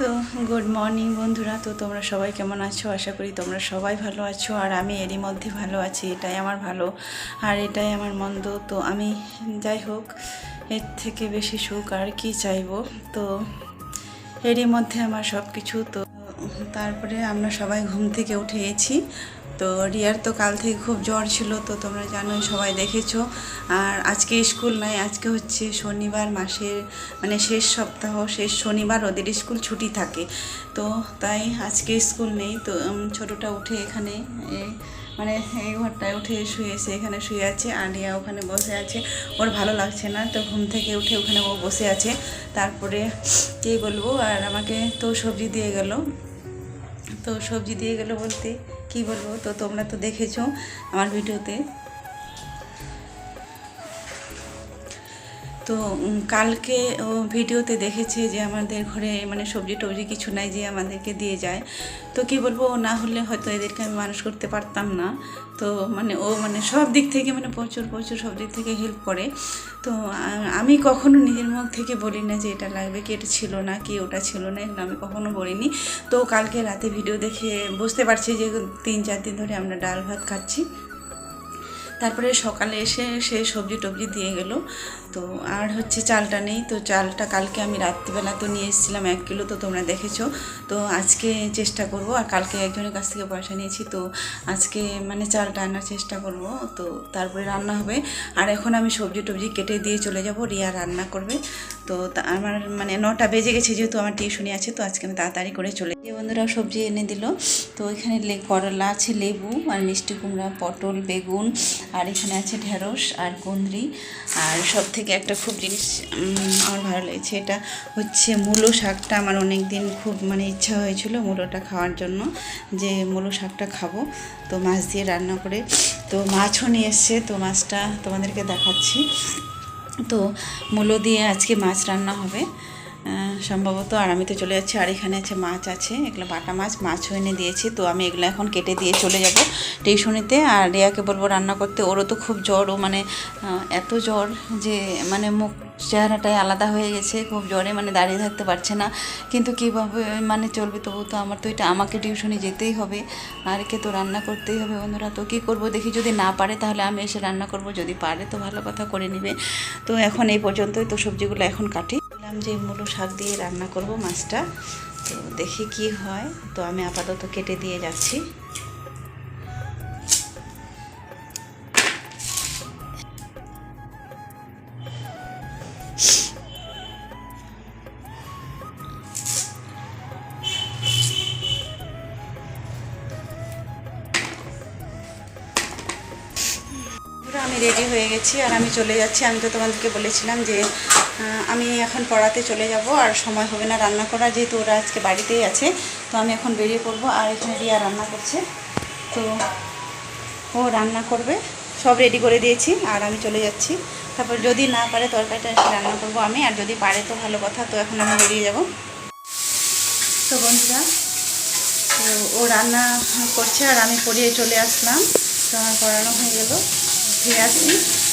তো good morning বন্ধুরা। তো তোমরা সবাই কেমন আছো? আশা করি তোমরা সবাই ভালো আছো, আর আমি এরই মধ্যে ভালো আছি, এটাই আমার ভালো, আর এটাই আমার মন্দ। তো আমি যাই হোক, এর থেকে বেশি সুখ আর কি চাইব? তো এরই মধ্যে আমার সব কিছু তো তারপরে আমরা সবাই ঘুম থেকে উঠেছি তো রিয়ার তো কাল থেকে খুব জ্বর ছিল, তো তোমরা জানোই, সবাই দেখেছ। আর আজকে স্কুল নাই, আজকে হচ্ছে শনিবার মাসের মানে শেষ সপ্তাহ, শেষ শনিবার ওদের স্কুল ছুটি থাকে। তো তাই আজকে স্কুল নেই, তো ছোটোটা উঠে এখানে মানে এই ঘরটায় উঠে শুয়েছে এখানে শুয়ে আছে, আর রিয়া ওখানে বসে আছে। ওর ভালো লাগছে না, তো ঘুম থেকে উঠে ওখানে ও বসে আছে। তারপরে কী বলব, আর আমাকে তো সবজি দিয়ে গেল। তো সবজি দিয়ে গেল বলতে কি বলব? তো তোমরা তো দেখেছ আমার ভিডিওতে। তো কালকে ও ভিডিওতে দেখেছে যে আমাদের ঘরে মানে সবজি টবজি কিছু নাই যে আমাদেরকে দিয়ে যায়। তো কি বলব ও না হলে হয়তো এদেরকে আমি মানুষ করতে পারতাম না। তো মানে ও মানে সব দিক থেকে মানে প্রচুর প্রচুর সব দিক থেকে হেল্প করে। তো আমি কখনো নিজের মুখ থেকে বলি না যে এটা লাগবে কি এটা ছিল না, কি ওটা ছিল না, এগুলো আমি কখনো বলিনি। তো কালকে রাতে ভিডিও দেখে বুঝতে পারছি যে তিন, চার দিন ধরে আমরা ডাল ভাত খাচ্ছি। তারপরে সকালে এসে সে সবজি টবজি দিয়ে গেল। তো আর হচ্ছে চালটা নেই, তো চালটা কালকে আমি রাত্রিবেলা তো নিয়ে এসেছিলাম এক কিলো, তো তোমরা দেখেছ। তো আজকে চেষ্টা করব, আর কালকে একজনের কাছ থেকে পয়সা নিয়েছি, তো আজকে মানে চালটা আনার চেষ্টা করব, তো তারপরে রান্না হবে। আর এখন আমি সবজি টবজি কেটে দিয়ে চলে যাব, রিয়া রান্না করবে। তো আমার মানে নটা বেজে গেছে, যেহেতু আমার টিউশনি আছে, তো আজকে আমি তাড়াতাড়ি করে চলে যাই। বন্ধুরা সবজি এনে দিল, তো এখানে করলা আছে, লেবু আর মিষ্টি কুমড়া, পটল, বেগুন, আর এখানে আছে ঢেঁড়স আর কুঁদরি। আর সব থেকে একটা খুব জিনিস আমার ভালো লেগেছে। এটা হচ্ছে মূলো শাকটা আমার অনেক দিন খুব মানে ইচ্ছা হয়েছিল মূলোটা খাওয়ার জন্য, যে মূলো শাকটা খাব। তো মাছ দিয়ে রান্না করে, তো মাছও নিয়ে এসছে। তো মাছটা তোমাদেরকে দেখাচ্ছি। তো মূলো দিয়ে আজকে মাছ রান্না হবে। সম্ভবত, আর আমি তো চলে যাচ্ছি, আর এখানে আছে মাছ আছে, এগুলো বাটা মাছ মাছও এনে দিয়েছি, তো আমি এগুলো এখন কেটে দিয়ে চলে যাব টিউশনিতে, আর রিয়াকে বলব রান্না করতে, ওরও তো খুব জ্বর, ও মানে এত জ্বর যে মানে মুখ চেহারাটাই আলাদা হয়ে গেছে, খুব জ্বরে মানে দাঁড়িয়ে থাকতে পারছে না, কিন্তু কীভাবে মানে চলবে তবু তো আমার তো এটা, আমাকে টিউশনি যেতেই হবে, আর একে তো রান্না করতেই হবে বন্ধুরা, তো কী করব দেখি যদি না পারে, তাহলে আমি এসে রান্না করব, যদি পারে তো ভালো কথা করে নিবে, তো এখন এই পর্যন্তই, তো সবজিগুলো এখন কাটি। বললাম যে মূলো শাক দিয়ে রান্না করব মাছটা। তো দেখি কি হয়। তো আমি আপাতত কেটে দিয়ে যাচ্ছি। রেডি হয়ে গেছি আর আমি চলে যাচ্ছি। আমি তো তোমাদেরকে বলেছিলাম যে আমি এখন পড়াতে চলে যাব আর সময় হবে না রান্না করা যেহেতু ওরা আজকে বাড়িতেই আছে, তো আমি এখন বেরিয়ে পড়ব আর এখানে রিয়া রান্না করছে। তো ও রান্না করবে, সব রেডি করে দিয়েছি আর আমি চলে যাচ্ছি। তারপর যদি না পারে তরকারিটা রান্না করব আমি, আর যদি পারে তো ভালো কথা, তো এখন আমি বেরিয়ে যাব। তো বন্ধুরা, তো ও রান্না করছে আর আমি পড়িয়ে চলে আসলাম। তো আমার পড়ানো হয়ে গেল। ফিরে আসি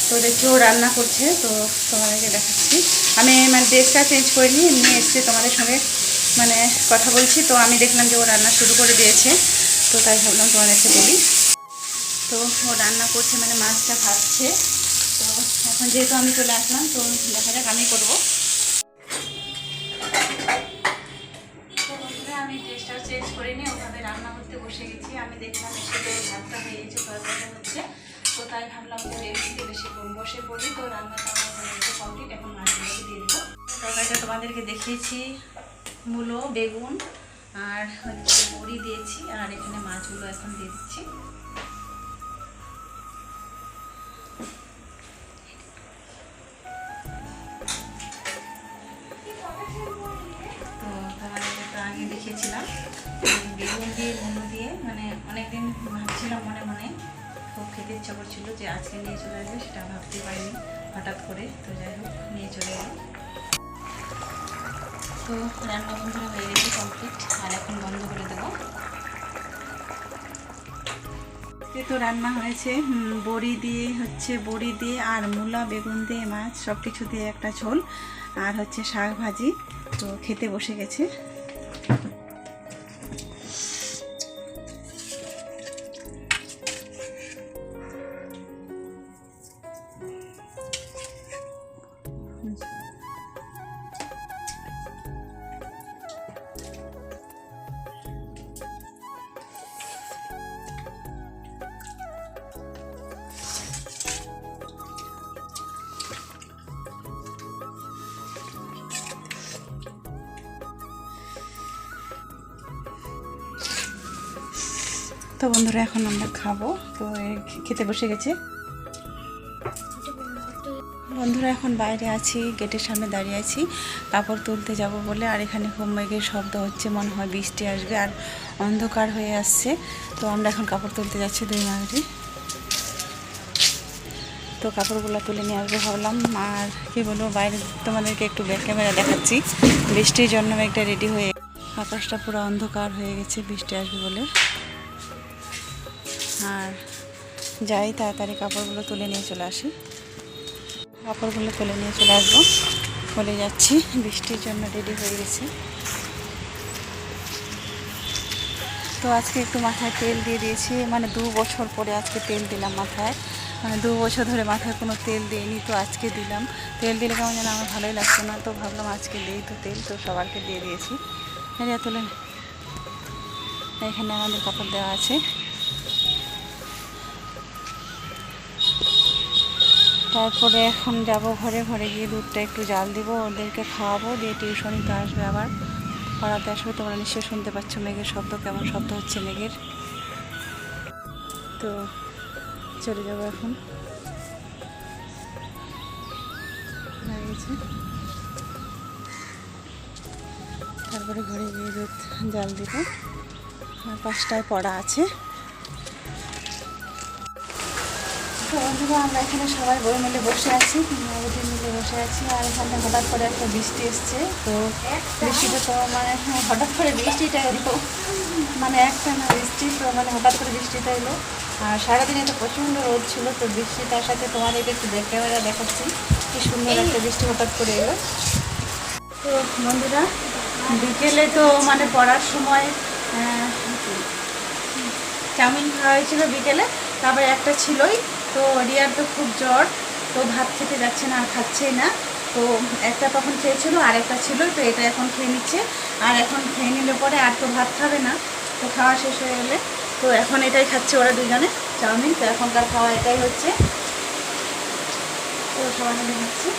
তো দেখি ও রান্না করছে, তো তোমাদেরকে দেখাচ্ছি। আমি মানে ড্রেসটা চেঞ্জ করিনি এমনি এসছে তোমাদের সঙ্গে মানে কথা বলছি। তো আমি দেখলাম যে ও রান্না শুরু করে দিয়েছে। তো তাই ভাবলাম তোমাদেরকে বলি। তো ও রান্না করছে মানে মাছটা খাচ্ছে তো এখন যেহেতু আমি চলে আসলাম, তো দেখা যাক আমি করব। আমি ড্রেসটাও চেঞ্জ করিনি ওভাবে রান্না করতে বসে গেছি। আমি দেখলাম এসে ভাতটা হয়ে গেছে হচ্ছে। তো তাই ভাবলাম যে রেসিপি বেশি বসে পড়ি তো রান্নাটা আমার হয়ে কমপ্লিট এখন মাছগুলোকে দিয়ে দেবো তরকারিটা তোমাদেরকে দেখিয়েছি, মূলো, বেগুন, আর হচ্ছে মুড়ি দিয়েছি, আর এখানে মাছগুলো এখন দিয়ে দিচ্ছি। খেতে ইচ্ছা করছিল যে আজকে নিয়ে চলে আসবে, সেটা ভাবতে পারিনি হঠাৎ করে। তো যাই হোক, নিয়ে চলে এলো তো রান্না বন্ধুরা হয়ে গেছে কমপ্লিট আর এখন বন্ধ করে দেবো। তো রান্না হয়েছে বড়ি দিয়ে, হচ্ছে বড়ি দিয়ে আর মূলা, বেগুন দিয়ে মাছ সব কিছু দিয়ে একটা ঝোল, আর হচ্ছে শাক ভাজি তো খেতে বসে গেছে। তো বন্ধুরা, এখন আমরা খাব। তো খেতে বসে গেছে। বন্ধুরা, এখন বাইরে আছি, গেটের সামনে দাঁড়িয়ে আছি। কাপড় তুলতে যাব বলে, আর এখানে মেঘের শব্দ হচ্ছে, মনে হয় বৃষ্টি আসবে, আর অন্ধকার হয়ে আসছে। তো আমরা এখন কাপড় তুলতে যাচ্ছি দুই মাঘরি তো কাপড়গুলো তুলে নিয়ে আসব ভাবলাম। আর কি বলব, বাইরে তোমাদেরকে একটু ব্যাক ক্যামেরা দেখাচ্ছি। বৃষ্টির জন্য একটা রেডি হয়ে আকাশটা পুরো অন্ধকার হয়ে গেছে, বৃষ্টি আসবে বলে। আর যাই, তাড়াতাড়ি কাপড়গুলো তুলে নিয়ে চলে আসি। কাপড়গুলো তুলে নিয়ে চলে আসব। বলে যাচ্ছি, বৃষ্টির জন্য রেডি হয়ে গেছে। তো আজকে একটু মাথায় তেল দিয়ে দিয়েছি মানে দু বছর পরে আজকে তেল দিলাম মাথায়। মানে দু বছর ধরে মাথায় কোনো তেল দিইনি, তো আজকে দিলাম। তেল দিলে কেমন যেন আমার ভালোই লাগছে না, তো ভাবলাম আজকে দিই, তো তেল তো সবারকে দিয়ে দিয়েছি। হ্যাঁ তুলে এখানে আমাদের কাপড় দেওয়া আছে। তারপরে এখন যাব ঘরে ঘরে গিয়ে দুধটা একটু জাল দিব, ওদেরকে খাওয়াবো, দিয়ে টিউশনিতে আসবে আবার। পড়াতে আসবে, তোমরা নিশ্চয়ই শুনতে পাচ্ছ মেঘের শব্দ, কেমন শব্দ হচ্ছে মেঘের। তো চলে যাব এখন। তারপরে ঘরে গিয়ে দুধ জাল দিব। পাঁচটায় পড়া আছে। বন্ধুরা, আমরা এখানে সবাই বই মিলে বসে আছি নবদ্বীপ মিলে বসে আছি, আর এখানে হঠাৎ করে একটা বৃষ্টি এসছে, তো বৃষ্টিটা তো মানে হঠাৎ করে বৃষ্টিটা এলো। মানে একটা না বৃষ্টি, তো মানে হঠাৎ করে বৃষ্টিটা এলো। আর সারাদিনে তো প্রচণ্ড রোদ ছিল, তো বৃষ্টিটার সাথে তোমাদেরকে একটু ক্যামেরা দেখাচ্ছি কি সুন্দর একটা বৃষ্টি হঠাৎ করে এলো। তো বন্ধুরা, বিকেলে তো মানে পড়ার সময় চাউমিন খাওয়া হয়েছিল বিকেলে, তারপরে একটা ছিলই তো রিয়ার তো খুব জ্বর, তো ভাত খেতে যাচ্ছে না আর খাচ্ছেই না। তো একটা তখন খেয়েছিল, আর একটা ছিল, তো এটা এখন খেয়ে নিচ্ছে। আর এখন খেয়ে নিলে পরে আর তো ভাত খাবে না, তো খাওয়া শেষ হয়ে গেলে। তো এখন এটাই খাচ্ছে ওরা দুজনে চাউমিন। তো এখনকার খাওয়া এটাই হচ্ছে। তো সবাই মিলে খাচ্ছি।